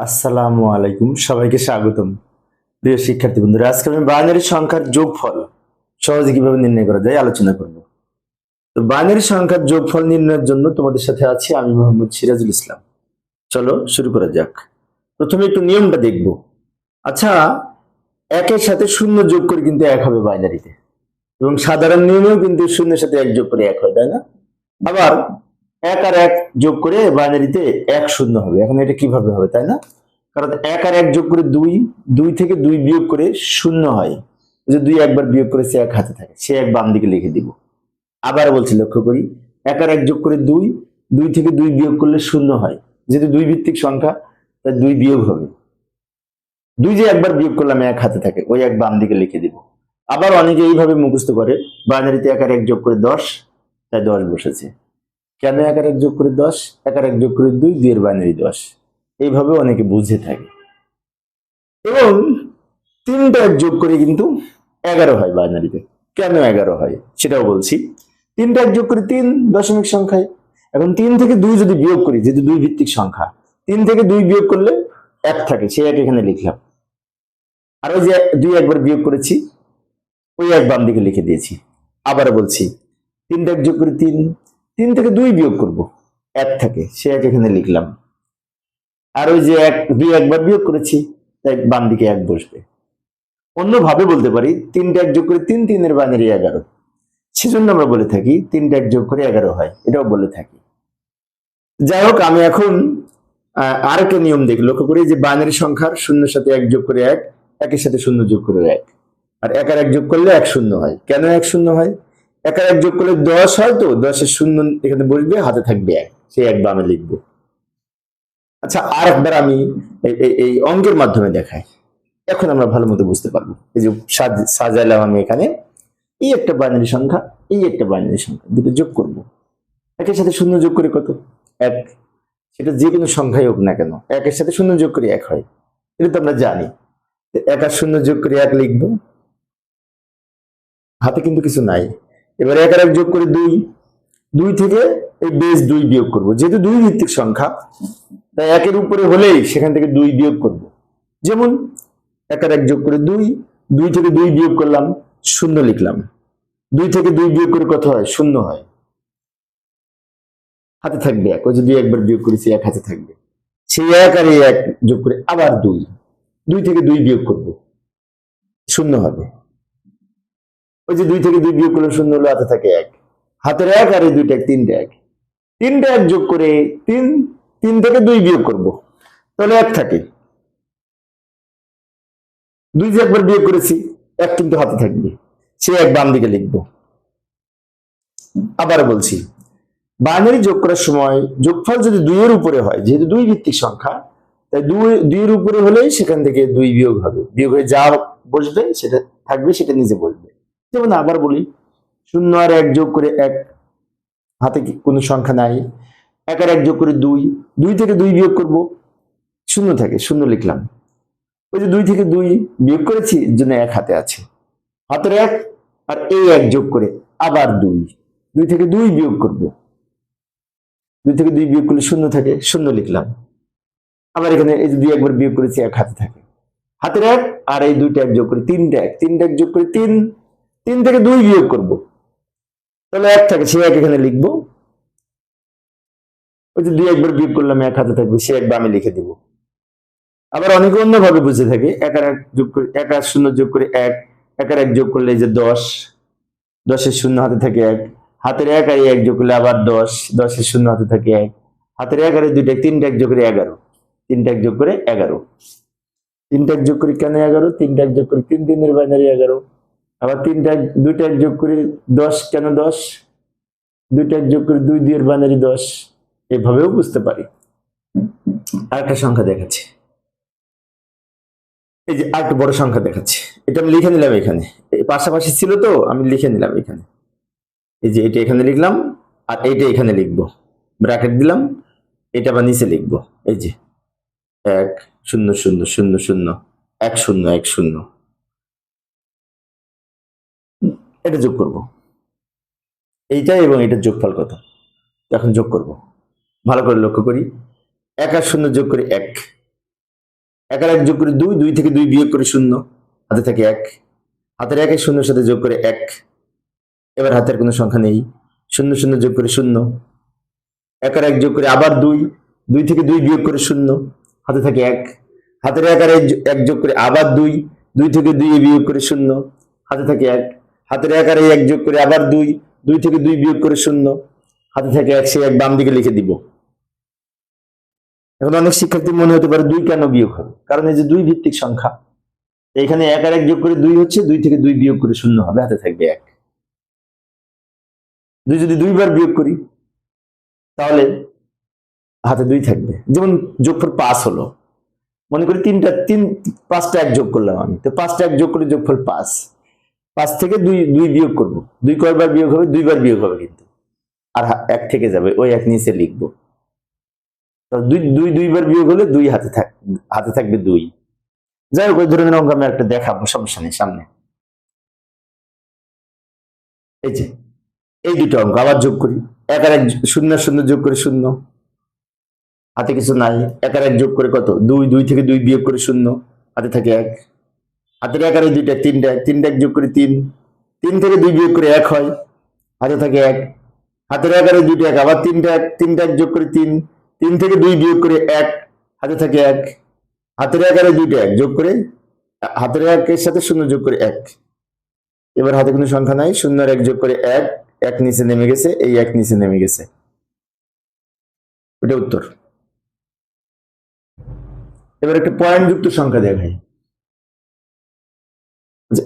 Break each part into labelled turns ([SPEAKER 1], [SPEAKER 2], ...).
[SPEAKER 1] আসসালামু আলাইকুম, সবাইকে স্বাগতম। প্রিয় শিক্ষার্থী বন্ধুরা, আজকে আমি বাইনারি সংখ্যার যোগফল সহজে কীভাবে নির্ণয় করা যায় আলোচনা করব। তো বাইনারি সংখ্যার যোগফল নির্ণয়ের জন্য তোমাদের সাথে আছি আমি মোহাম্মদ সিরাজুল ইসলাম। চলো শুরু করা যাক। প্রথমে একটু নিয়মটা দেখব। আচ্ছা একের সাথে শূন্য যোগ করে কিন্তু এক হবে বাইনারিতে। এবং সাধারণ নিয়মেও কিন্তু শূন্যের সাথে এক যোগ করে এক হয়, তাই না? আবার এক আর এক যোগ করে বাইনারিতে এক শূন্য হবে। এখন এটা কীভাবে হবে, তাই না? কারণ এক আর এক যোগ করে দুই দুই থেকে দুই বিয়োগ করে শূন্য হয়। যে দুই একবার বিয়োগ করে সে এক হাতে থাকে, সে এক বাম দিকে লিখে দিব। আবার বলছি, লক্ষ্য করি, এক আর এক যোগ করে দুই দুই থেকে দুই বিয়োগ করলে শূন্য হয়। যেহেতু দুই ভিত্তিক সংখ্যা, তাই দুই বিয়োগ হবে। দুই যে একবার বিয়োগ করলাম, এক হাতে থাকে, ওই এক বাম দিকে লিখে দিব। আবার অনেকে এইভাবে মুখস্থ করে, বাইনারিতে এক আর এক যোগ করে দশ, তাই দশ বসেছে। কেন এক এক যোগ করে দশ? এক এক যোগ করে দুই, দুইয়ের বাইনারি দশ। এইভাবে অনেকে বুঝে থাকে। এবং তিনটা এক যোগ করে কিন্তু এগারো হয় বাইনারিতে কেন এগারো হয়? সেটাও বলছি। তিনটা এক যোগ করে তিন, দশমিক সংখ্যায় এখন তিন থেকে দুই যদি বিয়োগ করি, যেহেতু দুই ভিত্তিক সংখ্যা, তিন থেকে দুই বিয়োগ করলে এক থাকে সে এক এখানে লিখলাম। আর যে দুই একবার বিয়োগ করেছি, ওই এক বাম দিকে লিখে দিয়েছি। আবার বলছি, তিনটা এক যোগ করে তিন তিন থেকে দুই বিয়োগ করব। এক থাকে সে এক এখানে লিখলাম। আর ওই যে এক দুই একবার বিয়োগ করেছি তাই বাম দিকে এক বসবে। অন্যভাবে বলতে পারি তিনটা এক যোগ করে তিন তিনের বাইনারি এগারো। সেজন্য আমরা বলে থাকি তিনটা এক যোগ করে এগারো হয় এটাও বলে থাকি। যাই হোক আমি এখন আহ, আরেকটা নিয়ম দেখি লক্ষ্য করি যে বাইনারি সংখ্যার শূন্যের সাথে এক যোগ করে এক একের সাথে শূন্য যোগ করে এক। আর এক আর এক যোগ করলে এক শূন্য হয়। কেন এক শূন্য হয়? এক এক যোগ করলে দশ হয় তো? দশের শূন্য এখানে বসবে, হাতে থাকবে এক। সেই এক বামে লিখব। আচ্ছা আর একবার আমি এই- অঙ্কের মাধ্যমে দেখাই। এখন আমরা ভালো মতো বুঝতে পারব। এই যে সাজাইলাম আমি এখানে। এই একটা বাইনারি সংখ্যা, এই একটা বাইনারি সংখ্যা, দুটো যোগ করব। একের সাথে শূন্য যোগ করে কত? এক। সেটা যে কোনো সংখ্যাই হোক না কেন, একের সাথে শূন্য যোগ করে এক হয়। এটা তো আমরা জানি। এক আর শূন্য যোগ করে এক লিখব। হাতে কিন্তু কিছু নাই। এবার এক আর এক যোগ করে দুই দুই থেকে এই বেস দুই বিয়োগ করব। যেহেতু দুই ভিত্তিক সংখ্যা, তাই একের উপরে হলেই সেখান থেকে দুই বিয়োগ করব। যেমন এক আর এক যোগ করে দুই দুই থেকে দুই বিয়োগ করলাম, শূন্য লিখলাম। দুই থেকে দুই বিয়োগ করে কত হয়? শূন্য হয়। হাতে থাকবে এক। ওই যে দুই একবার বিয়োগ করেছি এক হাতে থাকবে। সেই এক আর এক যোগ করে আবার দুই। দুই থেকে দুই বিয়োগ করব। শূন্য হবে। ওই যে দুই থেকে দুই বিয়োগ করলে শূন্য হলো হাতে থাকে এক। হাতের এক আর এই দুইটা এক, তিনটা এক। তিনটা এক যোগ করে তিন তিন থেকে দুই বিয়োগ করব। তাহলে এক থাকে। দুই যে একবার বিয়োগ করেছি, এক কিন্তু হাতে থাকবে। সে এক বাম দিকে লিখব। আবার বলছি, বাইনারি যোগ করার সময় যোগফল যদি দুইয়ের উপরে হয়, যেহেতু দুই ভিত্তিক সংখ্যা, তাই দুই, দুইয়ের উপরে হলেই সেখান থেকে দুই বিয়োগ হবে। বিয়োগ হয়ে যা বসবে, সেটা থাকবে, সেটা নিজে বসবে। যেমন আবার বলি। শূন্য আর এক যোগ করে এক, হাতে কোনো সংখ্যা নাই। এক আর এক যোগ করে দুই দুই থেকে দুই বিয়োগ করব। শূন্য থাকে, শূন্য লিখলাম। ওই যে দুই থেকে দুই বিয়োগ করেছি জন্য এক হাতে আছে। হাতের এক আর এই এক যোগ করে আবার দুই। দুই থেকে দুই বিয়োগ করব। দুই থেকে দুই বিয়োগ করলে শূন্য থাকে, শূন্য লিখলাম। আবার এখানে এই যে দুই একবার বিয়োগ করেছি, এক হাতে থাকে। হাতের এক আর এই দুইটা এক যোগ করে তিনটা এক। তিনটা এক যোগ করে তিন তিন থেকে দুই বিয়োগ করব। তাহলে এক থাকে, সে এক এখানে লিখব। ওই যে দুই একবার বিয়োগ করলাম, এক হাতে থাকবে, সে এক বামে লিখে দিব। আবার অনেকে অন্যভাবে বুঝে থাকে, এক আর এক যোগ করে, এক আর শূন্য যোগ করে এক এক আর এক যোগ করলে যে দশ, দশের শূন্য হাতে থাকে এক, হাতের এক আর এক যোগ করলে আবার দশ, দশের শূন্য হাতে থাকে এক, হাতের এক আর দুইটা, তিনটা এক যোগ করে এগারো, তিনটা এক যোগ করে এগারো। তিনটা এক যোগ করে কেন এগারো? তিনটা এক যোগ করে তিন, তিনের বাইনারি এগারো। আবার তিনটা, দুইটা যোগ করে দশ, কেন দশ? দুইটা যোগ করে দুই দুইয়ের বানারি দশ। এভাবেও বুঝতে পারি। আরেকটা সংখ্যা দেখাচ্ছি। এই যে আরেকটা বড় সংখ্যা দেখাচ্ছি। এটা আমি লিখে নিলাম এখানে। পাশাপাশি ছিল তো, আমি লিখে নিলাম এখানে। এই যে এটা এখানে লিখলাম, আর এইটা এখানে লিখব। ব্র্যাকেট দিলাম, এটা আবার নিচে লিখব। এই যে এক, শূন্য শূন্য শূন্য শূন্য, এক শূন্য এক, শূন্য। এটা যোগ করব। এইটা এবং এটার যোগফল কত? এখন যোগ করব। ভালো করে লক্ষ্য করি। এক আর শূন্য যোগ করি এক। এক আর এক যোগ করে দুই দুই থেকে দুই বিয়োগ করে শূন্য। হাতে থাকে এক। হাতের একের শূন্যের সাথে যোগ করে এক। এবার হাতের কোনো সংখ্যা নেই। শূন্য শূন্য যোগ করে শূন্য। এক আর এক যোগ করে আবার দুই। দুই থেকে দুই বিয়োগ করে শূন্য। হাতে থাকে এক। হাতের এক আর এক যোগ করে আবার দুই। দুই থেকে দুই বিয়োগ করে শূন্য। হাতে থাকে এক। হাতের এক আর এক যোগ করে আবার দুই দুই থেকে দুই বিয়োগ করে শূন্য, হাতে থাকে এক সে এক বাম দিকে লিখে দিব। এখন অনেক শিক্ষার্থী মনে হতে পারে দুই কেন বিয়োগ হবে? কারণ এই যে দুই ভিত্তিক সংখ্যা, এখানে এক আর এক যোগ করে দুই হচ্ছে, দুই থেকে দুই বিয়োগ করে শূন্য হবে, হাতে থাকবে এক। দুই যদি দুইবার বিয়োগ করি, তাহলে হাতে দুই থাকবে। যেমন যোগফল পাঁচ হলো, মনে করি তিনটা, তিন, পাঁচটা এক যোগ করলাম আমি, তো পাঁচটা এক যোগ করে যোগফল পাঁচ। পাঁচ থেকে দুই দুই বিয়োগ করব। দুই কয়বার বিয়োগ হবে, দুইবার বিয়োগ হবে কিন্তু। আর এক থেকে যাবে, ওই এক নিচে লিখব। দুই দুই, দুইবার বিয়োগ হলে দুই হাতে থাক, হাতে থাকবে দুই। যাই হোক, ওই ধরনের অঙ্ক আমি একটা দেখাবো, সমস্যা নেই, সামনে। এই যে, এই দুটো অঙ্ক, আবার যোগ করি। এক আর এক শূন্য শূন্য যোগ করে শূন্য। হাতে কিছু নাই, এক আর এক যোগ করে কত? দুই দুই থেকে দুই বিয়োগ করে শূন্য, হাতে থাকে এক। হাতের এই দুইটা তিনটা তিনটা এক যোগ করে তিন। তিন থেকে দুই বিয়োগ করে এক হয় হাতে থাকে এক। হাতের এই দুইটা এক আবার তিনটা এক তিনটা এক যোগ করে তিন। তিন থেকে দুই বিয়োগ করে এক হাতে থাকে এক। হাতের এই দুইটা এক যোগ করে হাতের একের সাথে শূন্য যোগ করে এক। এবার হাতে কোনো সংখ্যা নাই শূন্য এক যোগ করে এক এক নিচে নেমে গেছে এই এক নিচে নেমে গেছে। এটা উত্তর। এবার একটা পয়েন্ট যুক্ত সংখ্যা আচ্ছা,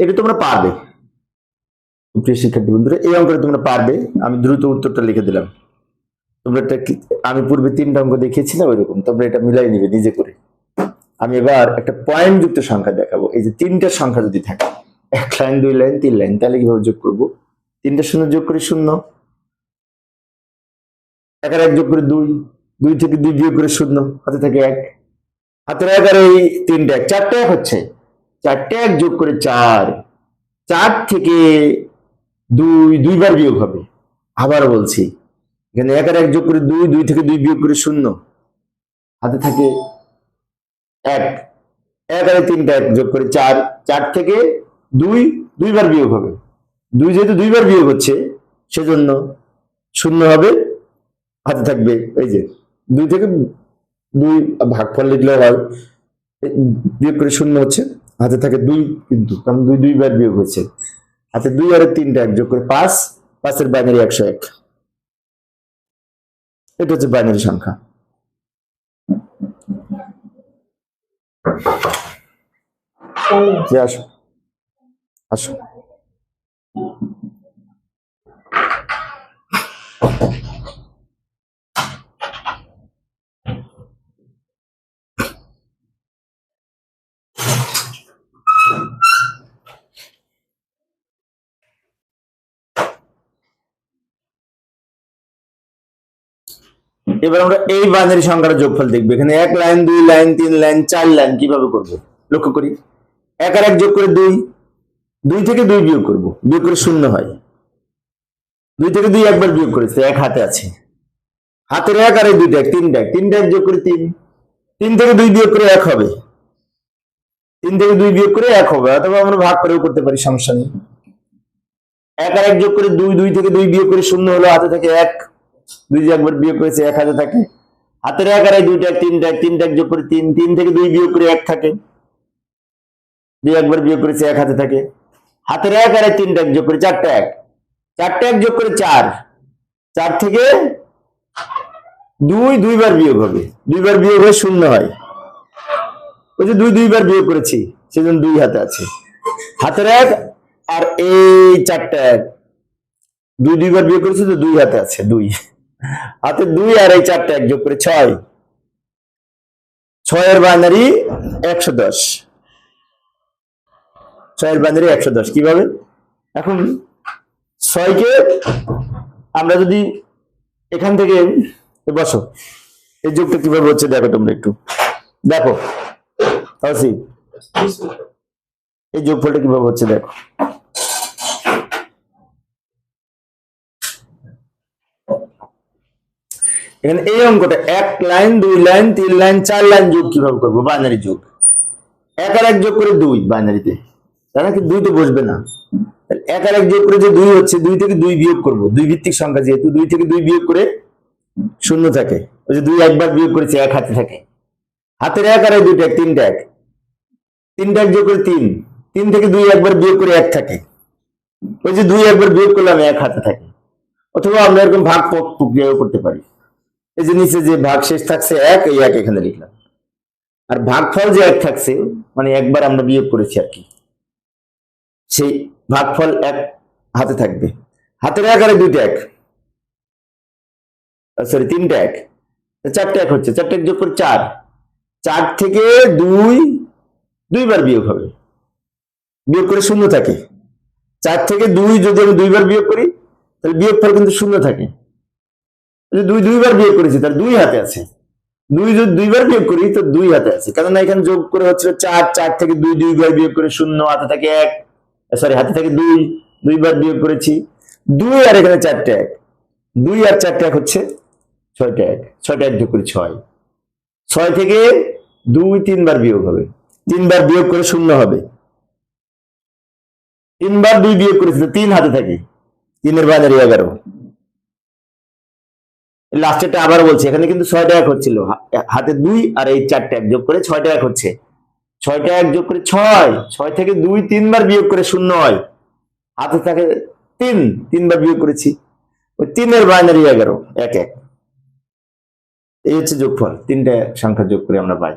[SPEAKER 1] এটা তোমরা পারবে। প্রিয় শিক্ষার্থী বন্ধুরা, এই অঙ্কটা তোমরা পারবে। আমি দ্রুত উত্তরটা লিখে দিলাম। তোমরা এটা আমি পূর্বে তিনটা অঙ্ক দেখিয়েছিলাম ওইরকম, তোমরা এটা মিলাই নিবে নিজে করে। আমি এবার একটা পয়েন্ট যুক্ত সংখ্যা দেখাবো। এই যে তিনটা সংখ্যা যদি থাকে, এক লাইন, দুই লাইন, তিন লাইন, তাহলে কীভাবে যোগ করব? তিনটা শূন্য যোগ করে শূন্য। এক এক যোগ করে দুই। দুই থেকে দুই বিয়োগ করে শূন্য, হাতে থাকে এক। হাতের এক আর এই তিনটা এক। চারটে হচ্ছে। চারটে এক যোগ করে চার। চার থেকে দুই, দুইবার বিয়োগ হবে। আবার বলছি, এখানে এক আর এক যোগ করে দুই দুই থেকে দুই বিয়োগ করে শূন্য। হাতে থাকে এক। এক আর তিনটা এক যোগ করে চার। চার থেকে দুই, দুইবার বিয়োগ হবে। দুই যেহেতু দুইবার বিয়োগ হচ্ছে, সেজন্য শূন্য হবে। হাতে থাকবে এই যে, দুই থেকে দুই ভাগ ভাগফল লিখলে হয়, বিয়োগ করে শূন্য হচ্ছে। হাতে থাকে দুই কিন্তু, কারণ দুই দুইবার বিয়োগ হচ্ছে হাতে দুই আর তিনটা এক, যোগ করে পাঁচ, পাঁচের বাইনারি একশো এক। এটা হচ্ছে বাইনারি সংখ্যা। আসো আসো। এবার আমরা এই বাইনারি সংখ্যার যোগফল দেখব। এখানে এক লাইন, দুই লাইন, তিন লাইন, চার লাইন কীভাবে করব? লক্ষ্য করি। এক আর এক যোগ করে দুই। দুই থেকে দুই বিয়োগ করব। বিয়োগ করে শূন্য হয়। দুই থেকে দুই একবার বিয়োগ করেছে, এক হাতে আছে। হাতের এক আর দুইটা এক, তিনটা তিনটা এক যোগ করে তিন। তিন থেকে দুই বিয়োগ করে এক হবে। তিন থেকে দুই বিয়োগ করে এক হবে, অথবা আমরা ভাগ করেও করতে পারি, সমস্যা নেই। এক আর এক যোগ করে দুই দুই থেকে দুই বিয়োগ করে শূন্য হলো, হাতে থেকে এক। দুই যে একবার বিয়োগ করেছে, এক হাতে থাকে। হাতের এক আর দুইটা তিনটা তিনটা যোগ করে তিন তিন থেকে দুই বিয়োগ করে এক থাকে। দুই একবার বিয়োগ করেছে, এক হাতে থাকে। হাতের এক আর তিনটা যোগ করে চারটা এক চারটা এক যোগ করে চার। চার থেকে দুই, দুইবার বিয়োগ হবে। দুইবার বিয়োগ হয়ে শূন্য হয়। যে দুই, দুইবার বিয়োগ করেছি, সেজন্য দুই হাতে আছে। হাতের এক আর এই চারটা এক দুই, দুইবার বিয়োগ করেছি তো দুই হাতে আছে, দুই। হাতে দুই আর এই চারটা এক যোগ করে ছয়। ছয়ের বাইনারি একশো দশ। ছয়ের বাইনারি একশো দশ, কীভাবে? এখন ছয়কে আমরা যদি এখান থেকে বসো, এই যোগটা কীভাবে হচ্ছে দেখো তোমরা একটু। দেখো এই যোগফলটা কীভাবে হচ্ছে দেখো। এখানে এই অঙ্কটা, এক লাইন, দুই লাইন, তিন লাইন, চার লাইন যোগ কীভাবে করব? বাইনারি যোগ। এক আর এক যোগ করে দুই বাইনারিতে তাই নাকি দুই তো বসবে না। এক আর এক যোগ করে যে দুই হচ্ছে, দুই থেকে দুই বিয়োগ করব। দুই ভিত্তিক সংখ্যা যেহেতু, দুই থেকে দুই বিয়োগ করে শূন্য থাকে। ওই যে দুই একবার বিয়োগ করেছে, এক হাতে থাকে। হাতের এক আর দুইটা এক, তিনটা এক। তিনটা এক যোগ করে তিন। তিন থেকে দুই একবার বিয়োগ করে এক থাকে। ওই যে দুই একবার বিয়োগ করলাম এক হাতে থাকে। অথবা আমরা এরকম ভাগ প্রক্রিয়াও করতে পারি। এই যে নিচে যে ভাগ শেষ থাকছে এক, এই এক এখানে লিখলাম। আর ভাগফল যে এক থাকছে মানে একবার আমরা বিয়োগ করেছি আর কি, সেই ভাগফল এক হাতে থাকবে। হাতের এক আর দুইটা এক। সরি তিনটা এক। চারটে এক হচ্ছে, চারটে এক যোগ করে চার। চার থেকে দুই, দুইবার বিয়োগ হবে। বিয়োগ করে শূন্য থাকে। চার থেকে দুই যদি আমি দুইবার বিয়োগ করি, তাহলে বিয়োগ ফল কিন্তু শূন্য থাকে। দুই দুইবার বিয়োগ করেছি, তার দুই হাতে আছে। দুই যদি দুইবার বিয়োগ করি, তো দুই হাতে আছে। কারণ এখানে যোগ করে হচ্ছে চার চার থেকে দুই দুইবার বিয়োগ করে শূন্য, হাতে থাকে এক সরি হাতে থাকে দুই, দুইবার বিয়োগ করেছি। দুই আর এখানে চারটে এক। দুই আর চারটে এক হচ্ছে ছয়টা এক। ছয়টা এক যোগ করি ছয়। ছয় থেকে দুই তিনবার বিয়োগ হবে। তিনবার বিয়োগ করে শূন্য হবে। তিনবার দুই বিয়োগ করেছি তিন হাতে থাকে। তিনের বাইনারি এগারো। লাস্টেরটা আবার বলছি, এখানে কিন্তু ছয়টা এক হচ্ছিল। হাতে দুই আর এই চারটা এক যোগ করে ছয়টা এক হচ্ছে। ছয়টা এক যোগ করে ছয় ছয় থেকে দুই তিনবার বিয়োগ করে শূন্য হয়। হাতে থাকে তিন, তিনবার বিয়োগ করেছি। ওই তিনের বাইনারি এগারো, এক এক। এই হচ্ছে যোগফল, তিনটা সংখ্যা যোগ করে আমরা পাই।